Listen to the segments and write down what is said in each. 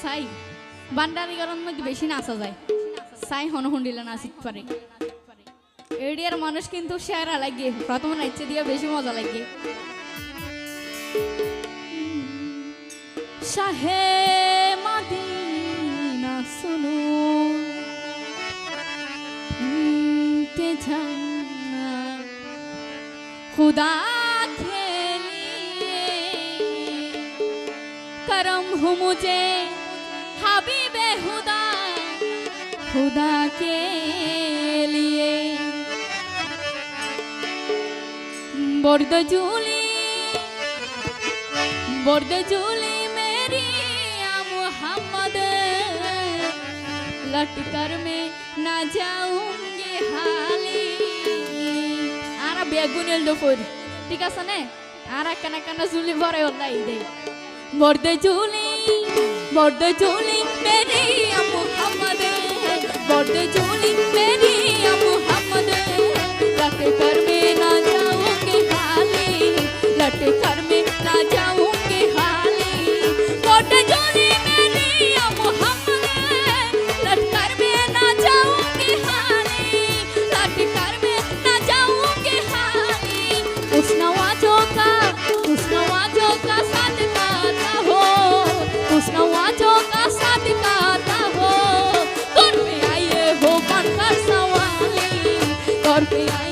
সাই boundary গরম নাকি বেশি নাচা যায়? সাই হনহন্ডিলা নাচিত পারে। এডিয়ার মানুষ কিন্তু সেরা লাগে, প্রথম নাচতে দিয়ে বেশি মজা লাগে। শাহে মাদিনা শুনো কে খুদা کرم ہو مجھے حبیب خدا خدا کے لیے برد جولی برد جولی میری محمد لٹ کر میں نہ جاؤں گی حالی আরা বেগুনের দুপুর ঠিক আছে না আরা কানা কানা জুলি ভরে ওলাই দেয় মর্দ চুলি মর্দ চুলি মেরি মোহাম্মদ মর্দ চুলি মেরি মোহাম্মদ রাখে কর মেরে Yeah. I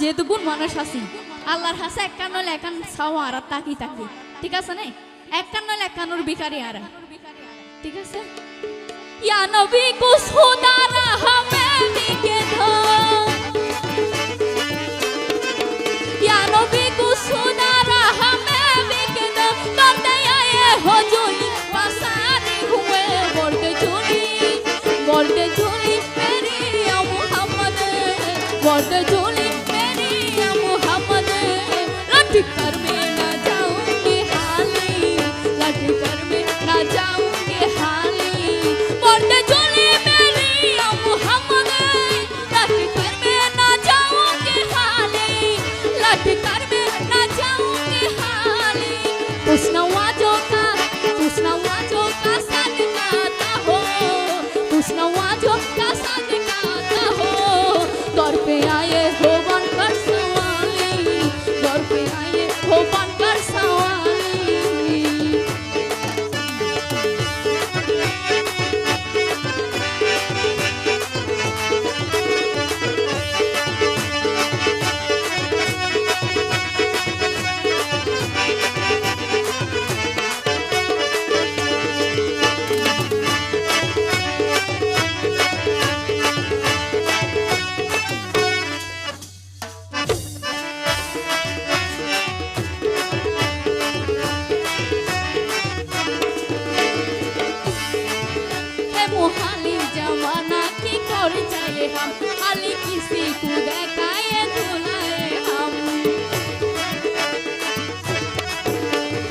যেহেতু মানুষ আছি, আল্লাহর হাসে এক কান ছাওয়া আর তাকি তাকি। ঠিক আছে না? এক আর। ঠিক আছে? 独立 हम हाली किसी को देखाए दुलाए हम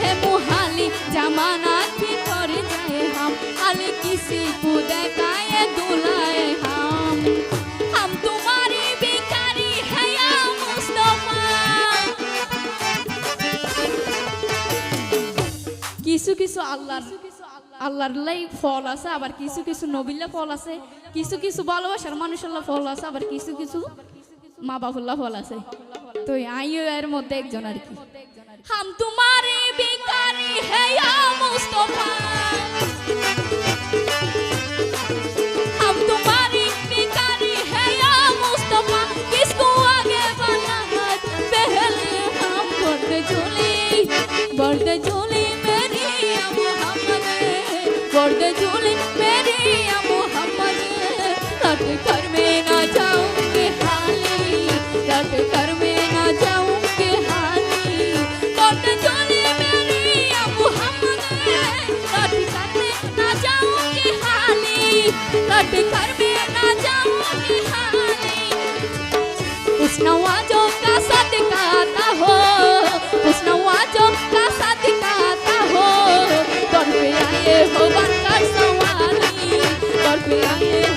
है मुहाली जमाना की कर जाए हम हाली किसी को देखाए दुलाए हम हम तुम्हारी भिखारी है या मुस्तफा কিছু কিছু আল্লাহর আল্লাহর লাই ফল আছে, আবার কিছু কিছু নবিল্লা ফল আছে, কিছু কিছু ভালোবাসার মানুষের ফল আছে, আবার কিছু কিছু মা বাবুল্লাহ ফল আছে। তো আইও এর মধ্যে একজন আর কি। হাম তোমারে उस नवाजों का सदकाता हो उस नवाजों का सदकाता हो दर पे आए हो बनकर सवाली दर पे आए हो